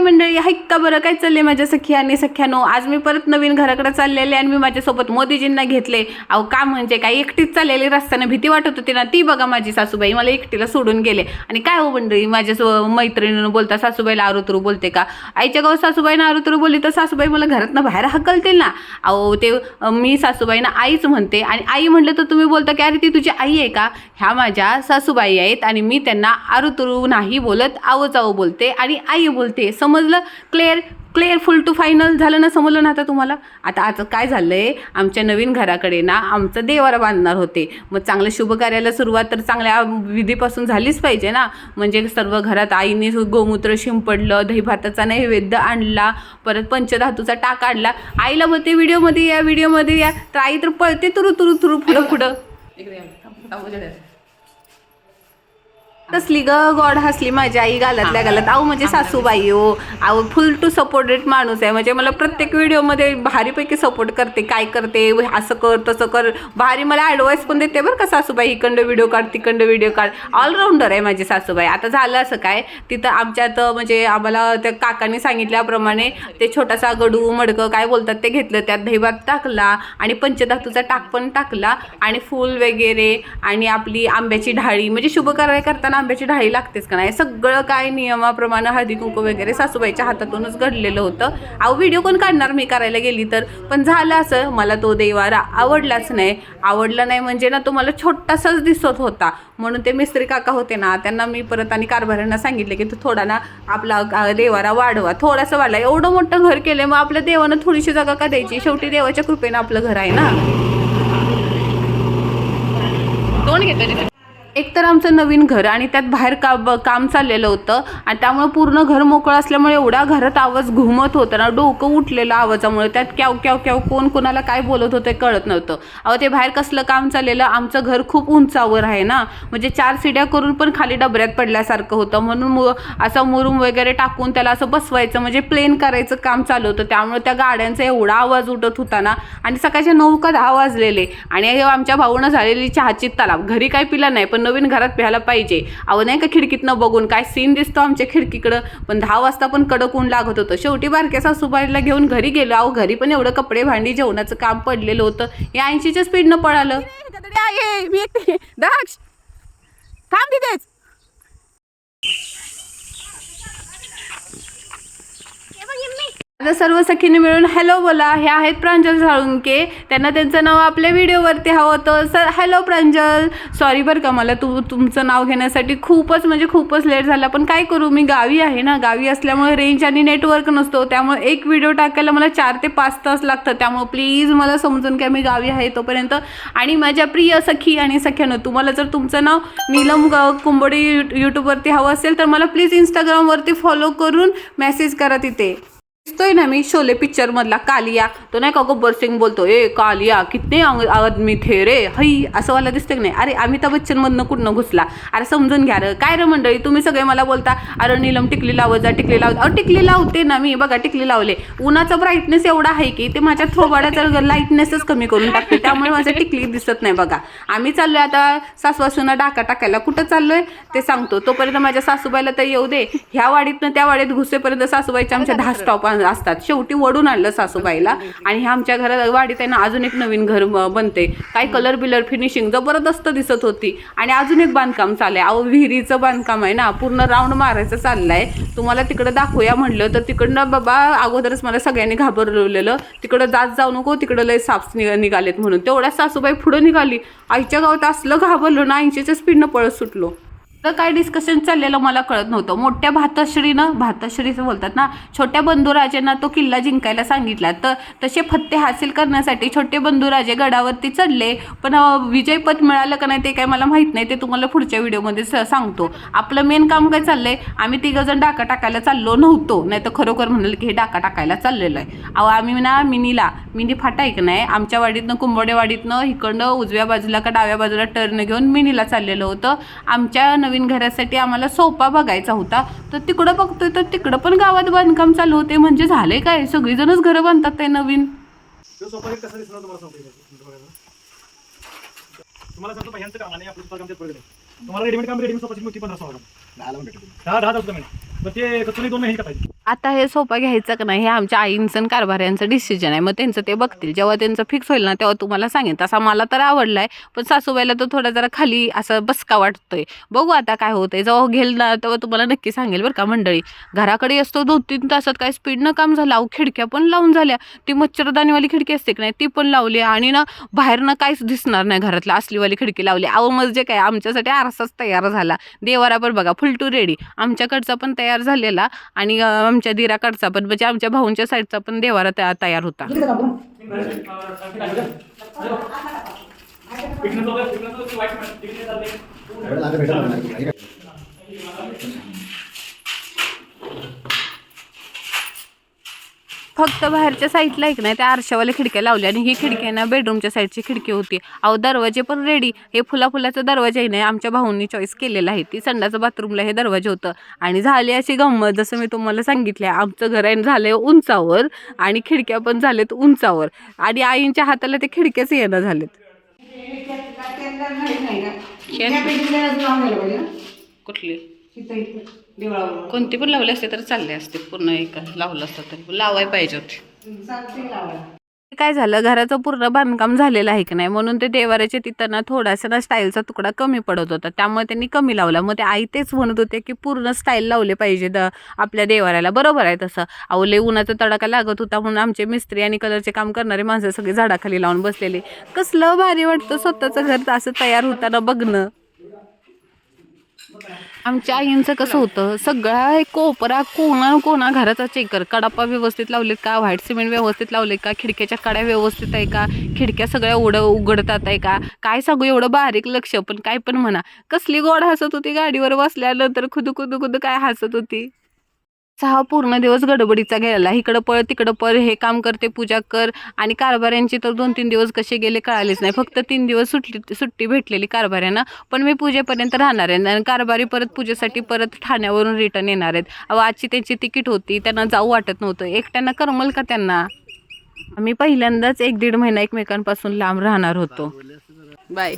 मंडळी ऐका बरं? काय चालले माझ्या सखी आणि सख्यानो? आज मी परत नवीन घराकडे चाललेले आणि मी माझ्यासोबत मोदीजींना घेतले. अहो का म्हणजे? काय एकटीच चाललेली रस्त्यानं भीती वाटत होती ना ती बघा माझी सासूबाई. मला एकटीला सोडून गेले. आणि काय हो मंडळी माझ्या सो मैत्रिणीनं बोलता सासूबाईला आरुतरू बोलते का? आईच्या गावात सासूबाईनं आरुतरू बोलली तर सासूबाई मला घरातनं बाहेर हकलतील ना? अहो ते मी सासूबाईंना आईच म्हणते आणि आई म्हटलं तर तुम्ही बोलता की अरे ती तुझी आई आहे का? ह्या माझ्या सासूबाई आहेत आणि मी त्यांना आरुतरू नाही बोलत आवो जाऊ बोलते आणि आई बोलते. सम समजलं? Clear clear full to final झालं ना? समजलं ना आता तुम्हाला? आता आता काय झालं आहे आमच्या नवीन घराकडे ना आमचं देवारा बांधणार होते. मग चांगलं शुभकार्याला सुरुवात तर चांगल्या विधीपासून झालीच पाहिजे ना? म्हणजे सर्व घरात आईने गोमूत्र शिंपडलं दहीभाताचा नैवेद्य आणला परत पंचधातूचा टाक आणला. आईला म्हणते व्हिडिओमध्ये या व्हिडिओमध्ये या. तर आई तर पळते तुरु तुरु तुरु पुढं पुढं. कसली ग गॉड हसली माझी आई गालातल्या गालात. अहो म्हणजे सासूबाई हो. अहो फुल टू सपोर्टेड माणूस आहे. म्हणजे मला प्रत्येक व्हिडिओमध्ये भारीपैकी सपोर्ट करते. काय करते असं कर तसं कर. भारी मला ॲडवाईस पण देते बरं का सासूबाई. इकडं व्हिडिओ काढ तिकडं व्हिडिओ काढ. ऑलराऊंडर आहे माझी सासूबाई. आता झालं असं काय? तिथं आमच्यात म्हणजे आम्हाला त्या काकांनी सांगितल्याप्रमाणे ते छोटासा गडू मडकं काय बोलतात ते घेतलं. त्यात दहीभात टाकला आणि पंचधातूचा टाक पण टाकला आणि फूल वगैरे आणि आपली आंब्याची ढाळी. म्हणजे शुभ कार्य करताना आंब्याची ढाई लागतेच का नाही? सगळं काय नियमाप्रमाणे हळदी कुंकू वगैरे सासूबाईच्या हातातूनच घडलेलं होतं. अहो व्हिडिओ कोण काढणार? मी करायला गेली तर. पण झालं असं मला तो देवारा आवडलाच नाही. आवडला नाही म्हणजे ना तो मला छोटासाच दिसत होता. म्हणून ते मिस्त्री काका होते ना त्यांना मी परत आणि कारभाऱ्यांना सांगितले की तू थोडा ना आपला देवारा वाढवा. थोडासा वाढला. एवढं मोठं घर केलं मग आपल्या देवानं थोडीशी जागा का द्यायची? शेवटी देवाच्या कृपेनं आपलं घर आहे ना? दोन घेतो एक तर आमचं नवीन घर आणि त्यात बाहेर का ब- काम चाललेलं होतं. आणि त्यामुळे पूर्ण घर मोकळं असल्यामुळे एवढा घरात आवाज घुमत होता ना डोकं उठलेलं आवाजामुळे. त्यात क्याव क्याव क्याव कोण कोणाला काय बोलत होतं कळत नव्हतं. अहो ते बाहेर कसलं काम चाललेलं आमचं घर खूप उंचावर आहे ना. म्हणजे चार सिड्या करून पण खाली डबऱ्यात पडल्यासारखं होतं. म्हणून मु असं मुरुम वगैरे टाकून त्याला असं बसवायचं म्हणजे प्लेन करायचं काम चालू होतं. त्यामुळे त्या गाड्यांचा एवढा आवाज उठत होता ना. आणि सकाळच्या नऊ का दहा वाजलेले. आणि आमच्या भाऊनं झालेली चहाची तलाव. घरी काय पिला नाही पण नवीन घरात प्यायला पाहिजे अहो नाही का खिडकीतनं बघून काय सीन दिसतो आमच्या खिडकीकडं पण दहा वाजता पण कडक ऊन लागत होतं शेवटी बारक्या सासूबाईला घेऊन घरी गेलो अहो घरी पण एवढं कपडे भांडी जेवणाचं काम पडलेलं होतं हे ऐंशीच्या स्पीडनं पळालं दक्ष थांब तिथेच आता सर्व सखीने मिळून हॅलो बोला. हे आहेत प्रांजल साळुंके त्यांना त्यांचं नाव आपल्या व्हिडिओवरती हवं होतं. सर हॅलो प्रांजल. सॉरी बरं का मला तू तुमचं नाव घेण्यासाठी खूपच म्हणजे खूपच लेट झाला. पण काय करू मी गावी आहे ना. गावी असल्यामुळे रेंज आणि नेटवर्क नसतो. त्यामुळे एक व्हिडिओ टाकायला मला चार ते पाच तास लागतं त्यामुळे प्लीज मला समजून घ्या मी गावी आहे तोपर्यंत. आणि माझ्या प्रिय सखी आणि सख्यानं तुम्हाला जर तुमचं नाव नीलम ग- यू यूट्यूबवरती हवं असेल तर मला प्लीज इंस्टाग्रामवरती फॉलो करून मेसेज करा तिथे. दिसतोय ना मी शोले पिक्चर मधला कालिया. तो नाही का गब्बर सिंग बोलतो ए कालिया कितने अंग- आदमी थे रे हई असं वाला दिसतंय की नाही? अरे अमिताभ बच्चन मधनं कुठनं घुसला? अरे समजून घ्या रे. काय रे मंडळी तुम्ही सगळे मला बोलता अरे नीलम टिकली लावत जा टिकली लावत अरे टिकली लावते ना मी. बघा टिकली लावले. उन्हाचा ब्राईटनेस एवढा आहे की ते माझ्या थोबाडाचा लाईटनेसच कमी करून टाकते. त्यामुळे माझं टिकली दिसत नाही बघा. आम्ही चाललोय आता सासवासूना डाका टाकायला. कुठं चाललोय? ते सांगतो. तोपर्यंत माझ्या सासूबाईला तर येऊ दे. ह्या वाडीतनं त्या वाडीत घुसेपर्यंत सासूबाईच्या आमच्या दहा स्टॉप असतात. शेवटी वडून आणलं सासूबाईला. आणि ह्या आमच्या घरात वाडीत आहे ना अजून एक नवीन घर बनते काय कलर बिलर फिनिशिंग जबरदस्त दिसत होती. आणि अजून एक बांधकाम चाललंय. अहो विहिरीचं बांधकाम आहे ना पूर्ण राऊंड मारायचं चाललंय. तुम्हाला तिकडं दाखवूया म्हणलं तर तिकडनं बाबा अगोदरच मला सगळ्यांनी घाबरवलेलं. तिकडं जात जाऊ नको तिकडं लय निघ- निघालेत म्हणून. तेवढ्या सासूबाई पुढं निघाली. आईच्या गावात असलं घाबरलो ना ऐंशीच्या स्पीडनं पळत सुटलो. तर काय डिस्कशन चाललेलं मला कळत नव्हतं. मोठ्या भातश्रीनं भातश्रीचं बोलतात ना छोट्या बंधुराजेंना तो किल्ला जिंकायला सांगितला. तर तसे फत्ते हासिल करण्यासाठी छोटे बंधुराजे गडावरती चढले. पण विजयपद मिळालं का नाही ते काय मला माहीत नाही. ते तुम्हाला पुढच्या व्हिडिओमध्ये स- सांगतो. आपलं मेन काम काय चाललंय? आम्ही तिघंजण डाका टाकायला चाललो नव्हतो. नाही तर खरोखर म्हणाल की हे डाका टाकायला चाललेलं आहे. अहो आम्ही ना मिनीला मिनी फाटा आहे नाही आमच्या वाडीतनं कुंभडेवाडीतनं इकडनं उजव्या बाजूला का डाव्या बाजूला टर्न घेऊन मिनीला चाललेलं होतं. आमच्या नवीन घरासाठी आम्हाला सोपा बघायचा होता. तर तिकडं बघतोय तर तिकडं पण गावात बांधकाम चालू होते. म्हणजे झाले काय? सगळीजणच घरं बांधतात ते नवीन? तो सोफा एक कसा दिसणार तुम्हाला सांगतो ह्यांचं काम आणि आपलं काम. तुम्हाला रेडीमेड काम रेडीमेड सोफाची मोठी पंधरा सोळा दहा दहा महिना ते कचुली दोन का पाहिजे? आता हे सोपा घ्यायचं का नाही हे आमच्या आईंचं आणि कारभाऱ्यांचं डिसिजन आहे. मग त्यांचं ते बघतील. जेव्हा त्यांचं फिक्स होईल ना तेव्हा तुम्हाला सांगेन. तसा मला तर आवडलाय पण सासूबाईला तर थोडा जरा खाली असं बसका वाटतोय. बघू आता काय होतंय. जेव्हा घेईल ना तेव्हा तुम्हाला नक्की सांगेल बरं का मंडळी. घराकडे असतो दोन तीन तासात काय स्पीडनं काम झालं. अहो खिडक्या पण लावून झाल्या. ती मच्छरदानीवाली खिडकी असते की नाही ती पण लावली. आणि ना बाहेरनं काहीच दिसणार नाही घरातला. असलीवाली खिडकी लावली. अहो म्हणजे काय आमच्यासाठी आरसाच तयार झाला. देवारा पण बघा फुल टू रेडी आमच्याकडचा पण तयार झालेला. आणि आमच्या दिराकडचा पण म्हणजे आमच्या भाऊंच्या साईडचा पण देवारा तया- तयार होता. फक्त बाहेरच्या साईडला एक नाही त्या आरशावाल्या खिडक्या लावल्या आणि ही खिडकी आहे ना बेडरूमच्या साईडची खिडकी होती. अहो दरवाजे पण रेडी हे फुला फुलाचा दरवाजा आहे ना आमच्या भाऊंनी चॉईस केलेला आहे. ती संडाचं बाथरूमला हे दरवाजे होतं. आणि झाली अशी गंमत जसं मी तुम्हाला सांगितले आमचं घर आहे झालं उंचावर आणि खिडक्या पण झालेत उंचावर. आणि आईंच्या हाताला ते खिडक्याच येणं झालेत. कुठली कोणती पण लावली असते तर चालले असते. पूर्ण एक लावलं असतं तरी. लावाय पाहिजे होते. काय झालं? घराचं पूर्ण बांधकाम झालेलं आहे की नाही? म्हणून ते देवाऱ्याच्या तिथं ना थोडासा ना स्टाईलचा तुकडा कमी पडत होता. त्यामुळे त्यांनी कमी लावला. मग ते आई तेच म्हणत होते की पूर्ण स्टाईल लावले पाहिजे द आपल्या देवाऱ्याला. बरोबर आहे तसं. अवले उन्हाचा तडाखा लागत होता म्हणून आमचे मिस्त्री आणि कलरचे काम करणारे माणसं सगळे झाडाखाली लावून बसलेले. कसलं भारी वाटतं स्वतःचं घर असं तयार होताना बघणं. आमच्या आईंचं कसं होतं सगळा एक कोपरा कोणा कोणा घराचा चेकर. कडापा व्यवस्थित लावलेत का? व्हाईट सिमेंट व्यवस्थित लावले का? खिडक्याच्या कड्या व्यवस्थित आहे का? खिडक्या सगळ्या उड उघडतात आहे का? काय सांगू एवढं बारीक लक्ष पण काय पण म्हणा. कसली गोड हसत होती गाडीवर बसल्यानंतर खुद खुद खुद काय हसत होती? सहा पूर्ण दिवस गडबडीचा गेलेला. इकडं पळ तिकडं पळ हे काम करते पूजा कर आणि कारभाऱ्यांची तर दोन तीन दिवस कसे गेले कळालेच नाही. फक्त तीन दिवस सुटली सुट्टी भेटलेली कारभाऱ्यांना. पण मी पूजेपर्यंत राहणार आहे आणि कारभारी परत पूजेसाठी परत ठाण्यावरून रिटर्न येणार आहेत. अहो आजची त्यांची तिकीट होती त्यांना जाऊ वाटत नव्हतं. एकट्यांना करमल का त्यांना? आम्ही पहिल्यांदाच एक दीड महिना एकमेकांपासून लांब राहणार होतो. बाय.